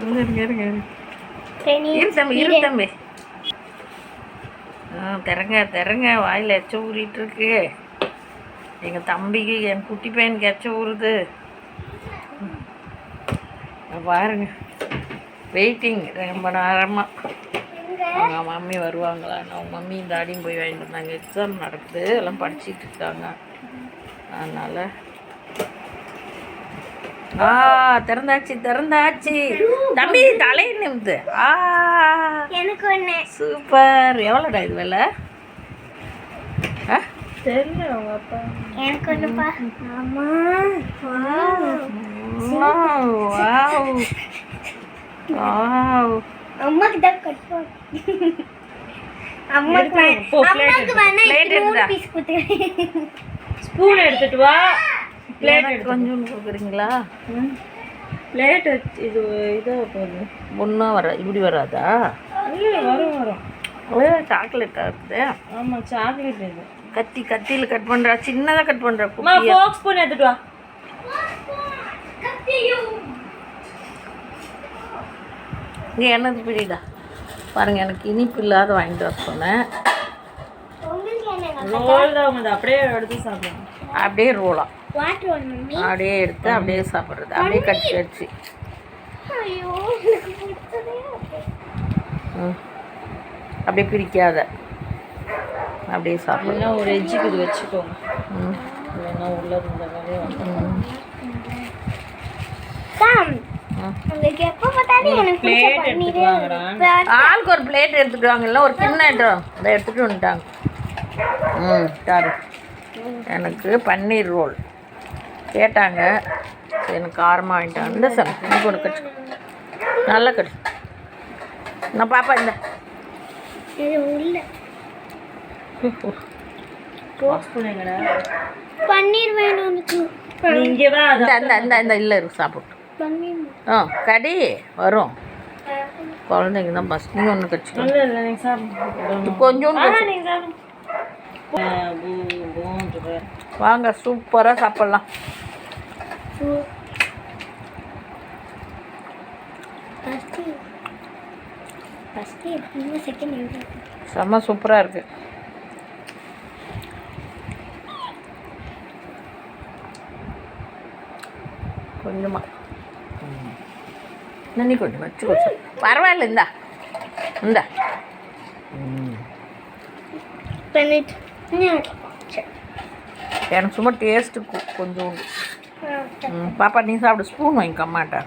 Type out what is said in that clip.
இருங்க இருங்க இருங்க. தேனி இரு தம்பி இரு. தம்பி. ஆ திறங்க திறங்க. வாயில் எச்ச ஊறிட்டு இருக்கு எங்கள் தம்பிக்கு என் குட்டி பையனுக்கு எச்ச ஊறுது. பாருங்க. வெயிட்டிங் ரொம்ப நேரமாக அவங்க மம்மி வருவாங்களா? அவங்க மம்மி இந்த அடியும் போய் வாங்கிட்டு வந்தாங்க. எக்ஸாம் நடக்குது. எல்லாம் படிச்சிட்டு இருக்காங்க. அதனால் ஆ திறந்தாச்சு திறந்தாச்சு. தம்பி தலை நிமிந்து ஆ. எனக்கு ஒண்ணு. சூப்பர். எவ்வளோடா இது விலை? ஆ? தெரியல அவங்க அப்பா. எனக்கு ஒண்ணுப்பா. ஆமா. வாவ். வாவ். வாவ் அம்மாக்கு தான் கட்டுவோம் அம்மாக்கு வேணா. பீஸ் ஸ்பூன் எடுத்துட்டு வா. பிளேட் கொஞ்சம் கொடுக்குறீங்களா? பிளேட் இது இதாக போகுது ஒன்றும் வர இப்படி வராதா? இல்லை வரும் வரும். சாக்லேட்டாக இருக்குது. ஆமாம் சாக்லேட் இது. கத்தி கத்தியில் கட் பண்ணுறா சின்னதாக கட் பண்ணுறா ஃபோக் ஸ்பூன் எடுத்துட்டு வா. இங்கே என்னது பிடிடா பாருங்க எனக்கு இனிப்பு இல்லாத வாங்கிட்டு வர சொன்னேன். ரோல் தான் அப்படியே எடுத்து சாப்பிடுவோம் அப்படியே மம்மி அப்படியே எடுத்து அப்படியே சாப்பிட்றது. அப்படியே கடிச்சு கடிச்சு. அப்படியே பிரிக்காத. அப்படியே சாப்பிடு. இல்லைன்னா ஒரு எஜ்ஜுக்கு இது வச்சுக்கோங்க. ம். இல்லைன்னா உள்ள இருந்த வேலையை. ஆளுக்கு ஒரு பிளேட் எடுத்துட்டு வாங்கல்ல ஒரு கிண்ணம் எடுத்துட்டு வந்துட்டாங்க. ம் சாரு எனக்கு பன்னீர் ரோல். கேட்டாங்க. எனக்கு காரமாக வாங்கிட்டாங்க இந்த சார் எனக்கு ஒன்று கட்டு நல்லா கட்டு நான் பாப்பா இந்த. பன்னீர் வேணும் இந்த இந்த இந்த இல்லை இருக்கு சாப்பிட்டு பன்னீர் ஆ கடி வரும். குழந்தைங்க தான் பஸ் நீங்கள் ஒன்று சாப்பிடுங்க கொஞ்சோண்டு வாங்க சூப்பராக சாப்பிட்லாம். ஃபஸ்ட்டு ஃபஸ்ட்டு செம்ம சூப்பராக இருக்குது கொஞ்சமாக நன்னி கொஞ்சம் வச்சுக்கோ சார் பரவாயில்ல இந்தா. இந்தா. பண்ணிட்டு எனக்கு சும்மா டேஸ்ட்டு கொஞ்சோண்டு. ம் பாப்பா நீ சாப்பிடு. ஸ்பூன் வாங்கிக்க அம்மாட்ட.